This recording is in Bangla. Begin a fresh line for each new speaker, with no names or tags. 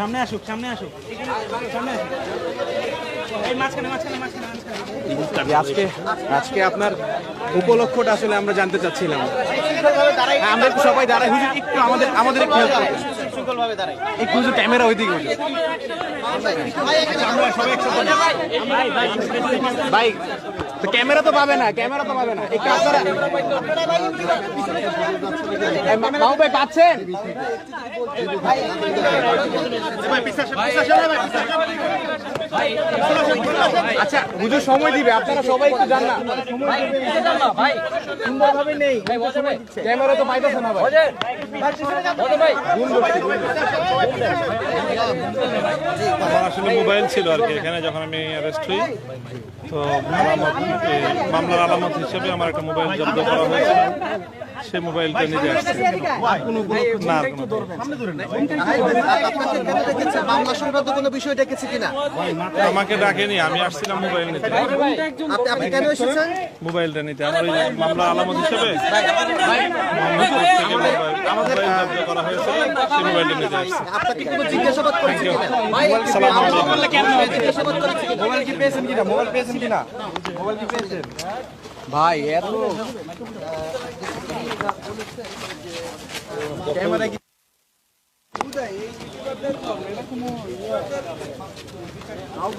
সামনে আসুক সামনে আসুক। সামনে আসুক। এই মাঝখানে মাঝখানে মাঝখানে মাঝখানে।
আজকে আজকে আপনার উপলক্ষটা আসলে আমরা জানতে চাচ্ছিলাম। হ্যাঁ, আমরা একটু সবাই দাঁড়াই। হুজুর একটু আমাদের আমাদের একটু help করবেন। একটু হুজুর ক্যামেরা ওইদিকে হুজুর আমরা সবাই একসাথে ভাই ক্যামেরা তো পাবে না, ক্যামেরা তো পাবে না। একটু আপনারা এই ভাই মাহবুব ভাই পাচ্ছেন আচ্ছা হুজুর, সময় দিবে, আপনারা সবাই একটু জান না। ক্যামেরা তো পাইতেছে না ভাই।
আমার আসলে মোবাইল ছিল আর কি, এখানে যখন আমি অ্যারেস্ট হই, তো মামলার আলামত হিসেবে আমার একটা মোবাইল জব্দ করা হয়েছে। সেই মোবাইলটা নিতে আসছে। কোনো
মামলা বিষয় ডেকেছে কিনা?
আমাকে ডাকেনি আমি আসছিলাম মোবাইল নিতে।
আপনি আপনি কেন
মোবাইলটা নিতে। আমার ওই মামলা আলামত হিসেবে করা মোবাইলটা নিতে আসছে।
মোবাইল কি পেয়েছেন কিনা? মোবাইল পেয়েছেন কিনা? মোবাইল কি পেয়েছেন? ভাই এত ক্যামেরা কি আও